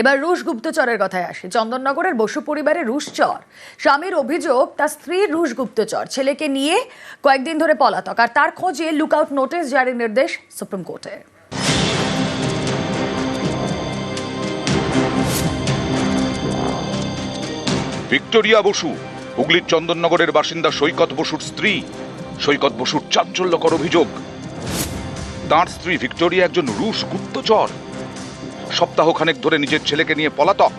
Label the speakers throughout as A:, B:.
A: এবার রুশ গুপ্তচরের কথায় আসে। চন্দননগরের বসু পরিবারে রুশ চর। স্বামীর অভিযোগ, তার স্ত্রীর রুশ গুপ্তচর। ছেলেকে নিয়ে কয়েকদিন ধরে পলাতক। আর তার খোঁজে লুকআউট নোটিশ জারির নির্দেশ সুপ্রিম কোর্টের।
B: ভিক্টোরিয়া বসু, হুগলির চন্দননগরের বাসিন্দা সৈকত বসুর স্ত্রী। সৈকত বসুর চাঞ্চল্যকর অভিযোগ। তাঁর স্ত্রী ভিক্টোরিয়া একজন রুশ গুপ্তচর। সপ্তাহখানেক ধরে নিজের ছেলেকে নিয়ে পলাতক।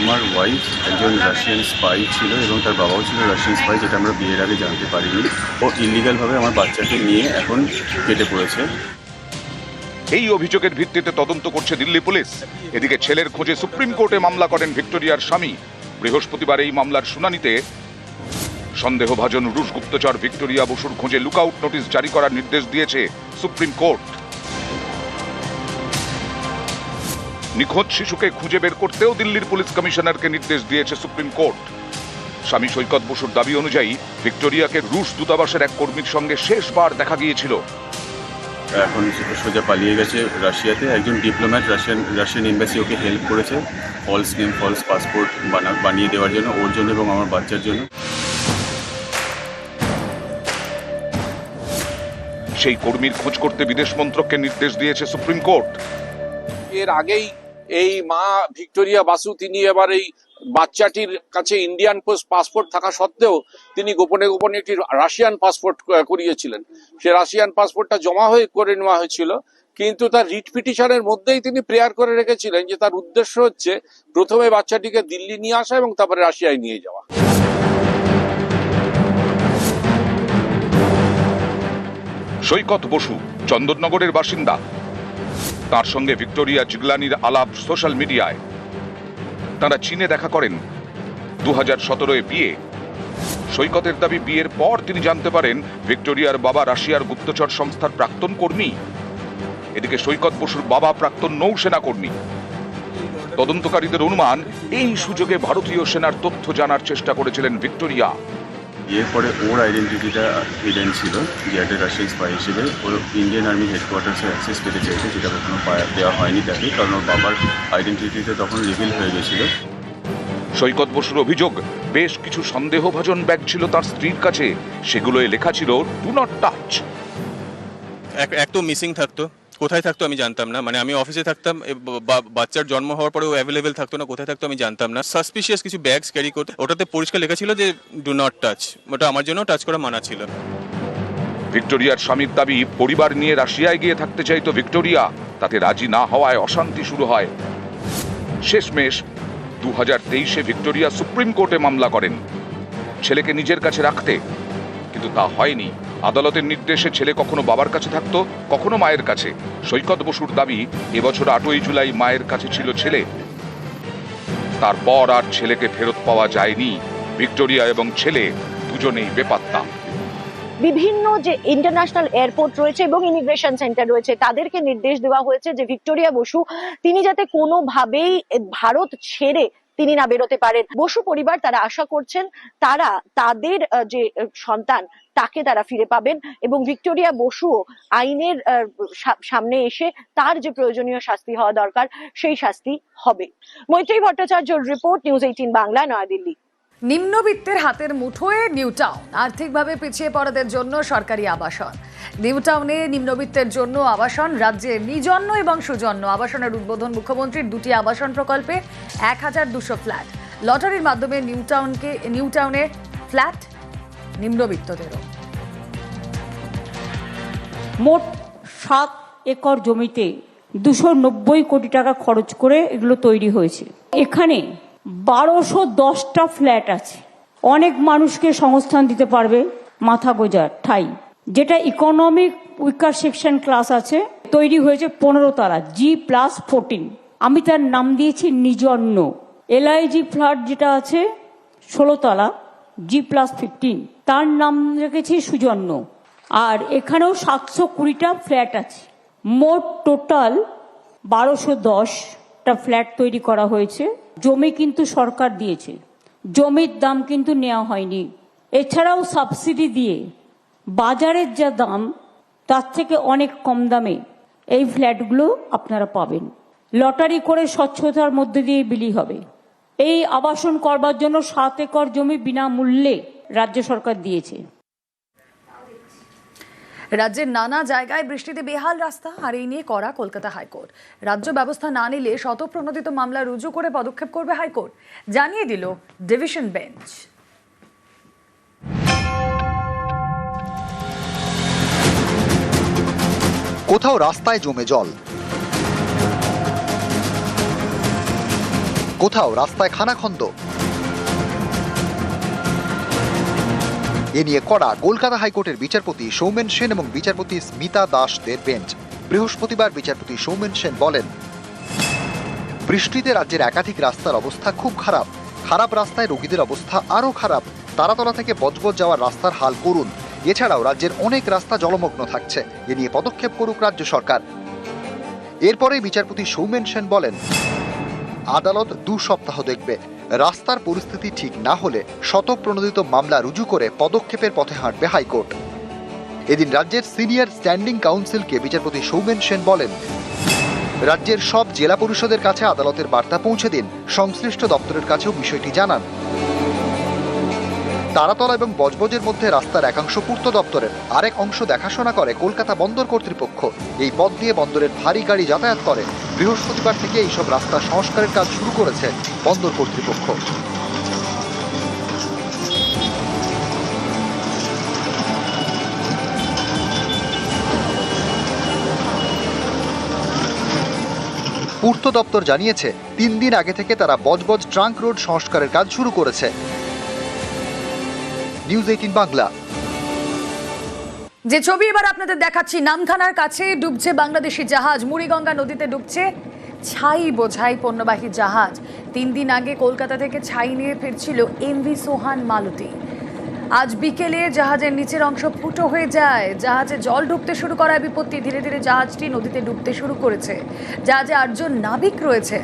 C: আমার ওয়াইফ একজন রাশিয়ান স্পাই ছিল এবং তার বাবাও ছিল রাশিয়ান স্পাই যেটা আমরা বিয়ের আগে জানতে পারিনি। ও ইলিগালভাবে আমার বাচ্চাকে নিয়ে এখন কেটে পড়েছে।
B: এই অভিযোগের ভিত্তিতে তদন্ত করছে দিল্লি পুলিশ। এদিকে ছেলের খোঁজে সুপ্রিম কোর্টে মামলা করেন ভিক্টোরিয়ার স্বামী। বৃহস্পতিবার এই মামলার শুনানিতে সন্দেহভাজন রুশ গুপ্তচর ভিক্টোরিয়া বসুর খোঁজে লুকআউট নোটিশ জারি করার নির্দেশ দিয়েছে সুপ্রিম কোর্ট। নিখোঁজ শিশুকে খুঁজে বের করতেও দিল্লির পুলিশ কমিশনারকে নির্দেশ দিয়েছে সুপ্রিম কোর্ট। স্বামী সৈকত বসুর দাবি অনুযায়ী ভিক্টোরিয়াকে রুশ দূতাবাসের এক কর্মীর সঙ্গে শেষবার দেখা গিয়েছিল।
C: এখন সোজা পালিয়ে গেছে রাশিয়াতে। একজন diplomat Russian Russian embassy okay help করেছে ফলস নেম ফলস পাসপোর্ট বানিয়ে দেওয়ার জন্য ওর জন্য এবং আমার বাচ্চার জন্য।
B: সেই কর্মীর খোঁজ করতে বিদেশ মন্ত্রককে নির্দেশ দিয়েছে সুপ্রিম কোর্ট।
D: এর আগেই এই মা ভিক্টোরিয়া বাসু, তিনি এবার এই বাচ্চাটির কাছে ইন্ডিয়ান পাসপোর্ট থাকা সত্ত্বেও তিনি গোপনে গোপনে একটি রাশিয়ান পাসপোর্ট করিয়েছিলেন। সে রাশিয়ান পাসপোর্টটা জমা হয়ে করে নেওয়া হয়েছিল, কিন্তু তার রিট পিটিশনের মধ্যেই তিনি প্রেয়ার করে রেখেছিলেন যে তার উদ্দেশ্য হচ্ছে প্রথমে বাচ্চাটিকে দিল্লি নিয়ে আসা এবং তারপরে রাশিয়ায় নিয়ে যাওয়া।
B: সৈকত বসু, চন্দননগরের বাসিন্দা। তার সঙ্গে ভিক্টোরিয়া জিগলানির আলাপ সোশ্যাল মিডিয়ায়। তারা চীনে দেখা করেন। দু হাজার সতেরোয় বিয়ে। সৈকতের দাবি, বিয়ের পর তিনি জানতে পারেন ভিক্টোরিয়ার বাবা রাশিয়ার গুপ্তচর সংস্থার প্রাক্তন কর্মী। এদিকে সৈকত বসুর বাবা প্রাক্তন নৌসেনা কর্মী। তদন্তকারীদের অনুমান, এই সুযোগে ভারতীয় সেনার তথ্য জানার চেষ্টা করেছিলেন ভিক্টোরিয়া।
C: বিয়ের পরে ওর আইডেন্টিটিটা হিডেন ছিল যে একটা রাশিয়ান স্পাই হিসেবে ওর ইন্ডিয়ান আর্মি হেডকোয়ার্টার্সে অ্যাক্সেস পেতে চেয়েছে যেটা কখনো পায়া- দেওয়া হয়নি তাকে কারণ ওর বাবার আইডেন্টিটিটা তখন রিভিল হয়ে গেছিল।
B: সৈকত বসুর অভিযোগ বেশ কিছু সন্দেহভাজন ব্যাগ ছিল তার স্ত্রীর কাছে। সেগুলোয় লেখা ছিল ডু নট টাচ
E: এক এক তো মিসিং থাকতো। কোথায় থাকতো আমি জানতাম না। মানে আমি অফিসে থাকতাম বাচ্চার জন্ম হওয়ার পরে ও অ্যাভেলেবেল থাকতো না, কোথায় থাকতো আমি জানতাম না। সাসপিশিয়াস কিছু ব্যাগস ক্যারি করতে ওটাতে পরিষ্কার লেখা ছিল যে ডু নট টাচ ওটা আমার জন্য টাচ করা মানা ছিল।
B: ভিক্টোরিয়ার স্বামীর দাবি, পরিবার নিয়ে রাশিয়ায় গিয়ে থাকতে চাইতো ভিক্টোরিয়া। তাতে রাজি না হওয়ায় অশান্তি শুরু হয়। শেষমেশ দু হাজার তেইশে ভিক্টোরিয়া সুপ্রিম কোর্টে মামলা করেন। ছেলেকে নিজের কাছে রাখতে, কিন্তু তা হয়নি। আদালতের নির্দেশে ছেলে কখনো বাবার কাছে থাকতো, কখনো মায়ের কাছে। সৈকত বসুর দাবি, এবছর আটই জুলাই মায়ের কাছে ছিল ছেলে। তারপর আর ছেলেকে ফেরত পাওয়া যায়নি। ভিক্টোরিয়া এবং ছেলে দুজনেই বেপাত্তা।
F: বিভিন্ন যে ইন্টারন্যাশনাল এয়ারপোর্ট রয়েছে এবং ইমিগ্রেশন সেন্টার রয়েছে, তাদেরকে নির্দেশ দেওয়া হয়েছে যে ভিক্টোরিয়া বসু, তিনি যাতে কোনোভাবেই ভারত ছেড়ে তিনি না বেরোতে পারেন। বসু পরিবার তারা আশা করছেন তারা তাদের যে সন্তান তাকে তারা ফিরে পাবেন এবং ভিক্টোরিয়া বসু আইনের সামনে এসে তার যে প্রয়োজনীয় শাস্তি হওয়া দরকার সেই শাস্তি হবে। Maitri Bhattacharya report, news eighteen Bangla, Naya Dilli.
A: নিম্নবিত্তের হাতের মুঠোয় নিউ টাউন আর্থিকভাবে পিছিয়ে পড়াদের জন্য সরকারি আবাসন। নিউ টাউনে নিম্নবিত্তের জন্য আবাসন, রাজ্যে নিজন্য এবং সুজন্য। আবাসনের উদ্বোধন মুখ্যমন্ত্রীর দুটি আবাসন প্রকল্পে এক হাজার দুশো ফ্ল্যাট। লটারির মাধ্যমে নিউ টাউনকে নিউ টাউনে ফ্ল্যাট নিম্নবিত্তদেরও।
G: মোট সাত একর জমিতে দুশো নব্বই কোটি টাকা খরচ করে এগুলো তৈরি হয়েছে। এখানে বারোশো দশটা ফ্ল্যাট আছে। অনেক মানুষকে সংস্থান দিতে পারবে মাথা গোজার ঠাই। যেটা ইকোনমিক উইকার সেকশন ক্লাস আছে, তৈরি হয়েছে পনেরো তালা জি প্লাস ফোরটিন আমি তার নাম দিয়েছি নিজন্য। এলআইজি ফ্ল্যাট যেটা আছে, ষোলো তলা জি প্লাস ফিফটিন তার নাম রেখেছি সুজন্য। আর এখানেও সাতশো কুড়িটা ফ্ল্যাট আছে। মোট টোটাল বারোশো দশটা ফ্ল্যাট তৈরি করা হয়েছে। জমি কিন্তু সরকার দিয়েছে। জমির দাম কিন্তু নেওয়া হয়নি। এছাড়াও সাবসিডি দিয়ে বাজারের যা দাম, তার থেকে অনেক কম দামে এই ফ্ল্যাটগুলো আপনারা পাবেন। লটারি করে স্বচ্ছতার মধ্যে দিয়ে বিলি হবে। এই আবাসন করবার জন্য সাত একর জমি বিনামূল্যে রাজ্য সরকার দিয়েছে।
A: রাজ্যের নানা জায়গায় বৃষ্টিতে বেহাল রাস্তা আর এই নিয়ে করা কলকাতা হাইকোর্ট। রাজ্য ব্যবস্থা না নিলে শতপ্রণোদিত মামলা রুজু করে পদক্ষেপ করবে হাইকোর্ট। জানিয়ে দিল ডিভিশন বেঞ্চ।
H: কোথাও রাস্তায় জমে জল। কোথাও রাস্তায় খানাখন্দ। এ নিয়ে করা কলকাতা হাইকোর্টের বিচারপতি সৌমেন সেন এবং বিচারপতি স্মিতা দাসদের বেঞ্চ। বৃহস্পতিবার বিচারপতি সৌমেন সেন বলেন, বৃষ্টিতে রাজ্যের একাধিক রাস্তার অবস্থা খুব খারাপ। খারাপ রাস্তায় রোগীদের অবস্থা আরও খারাপ। তারাতলা থেকে বজবজ যাওয়ার রাস্তার হাল করুন। এছাড়াও রাজ্যের অনেক রাস্তা জলমগ্ন থাকছে। এ নিয়ে পদক্ষেপ করুক রাজ্য সরকার। এরপরেই বিচারপতি সৌমেন সেন বলেন, আদালত দু সপ্তাহ দেখবে। রাস্তার পরিস্থিতি ঠিক না হলে শতপ্রণোদিত মামলা রুজু করে পদক্ষেপের পথে হাঁটবে হাইকোর্ট। এদিন রাজ্যের সিনিয়র স্ট্যান্ডিং কাউন্সিলকে বিচারপতি সৌমেন সেন বলেন, রাজ্যের সব জেলা পরিষদের কাছে আদালতের বার্তা পৌঁছে দিন, সংশ্লিষ্ট দপ্তরের কাছেও বিষয়টি জানান। তারাতলা এবং বজবজের মধ্যে রাস্তার একাংশ পূর্ত দপ্তরের। আরেক অংশ দেখাশোনা করে কলকাতা বন্দর কর্তৃপক্ষ। এই পথ দিয়ে বন্দরের ভারী গাড়ি যাতায়াত করে। বৃহস্পতিবার থেকে এইসব রাস্তা সংস্কারের কাজ শুরু করেছে বন্দর কর্তৃপক্ষ। পূর্ত দপ্তর জানিয়েছে, তিন দিন আগে থেকে তারা বজবজ ট্রাঙ্ক রোড সংস্কারের কাজ শুরু করেছে। News eighteen Bangla.
A: যে ছবি এবার আপনাদের দেখাচ্ছি, নামখানার কাছে ডুবছে বাংলাদেশি জাহাজ, মুড়িগঙ্গা নদীতে ডুবছে ছাই বোঝাই পণ্যবাহী জাহাজ। তিন দিন আগে কলকাতা থেকে ছাই নিয়ে ফিরছিল এমভি সোহান মালতী। আজ বিকেলে জাহাজের নিচের অংশ ফুটো হয়ে যায়। জাহাজে জল ঢুকতে শুরু করায় বিপত্তি, ধীরে ধীরে জাহাজটি নদীতে ডুবতে শুরু করেছে। জাহাজে আটজন নাবিক রয়েছে।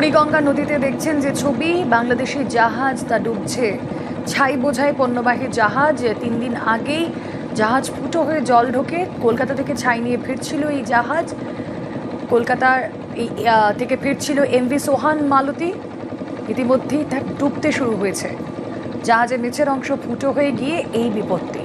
A: মুড়িগঙ্গা নদীতে দেখছেন যে ছবি বাংলাদেশের জাহাজ তা ডুবছে। ছাই বোঝাই পণ্যবাহী জাহাজ তিন দিন আগেই জাহাজ ফুটো হয়ে জল ঢোকে। কলকাতা থেকে ছাই নিয়ে ফিরছিল এই জাহাজ। কলকাতার এই থেকে ফিরছিল এমভি সোহান মালতী। ইতিমধ্যেই তা ডুবতে শুরু হয়েছে। জাহাজের নিচের অংশ ফুটো হয়ে গিয়ে এই বিপত্তি।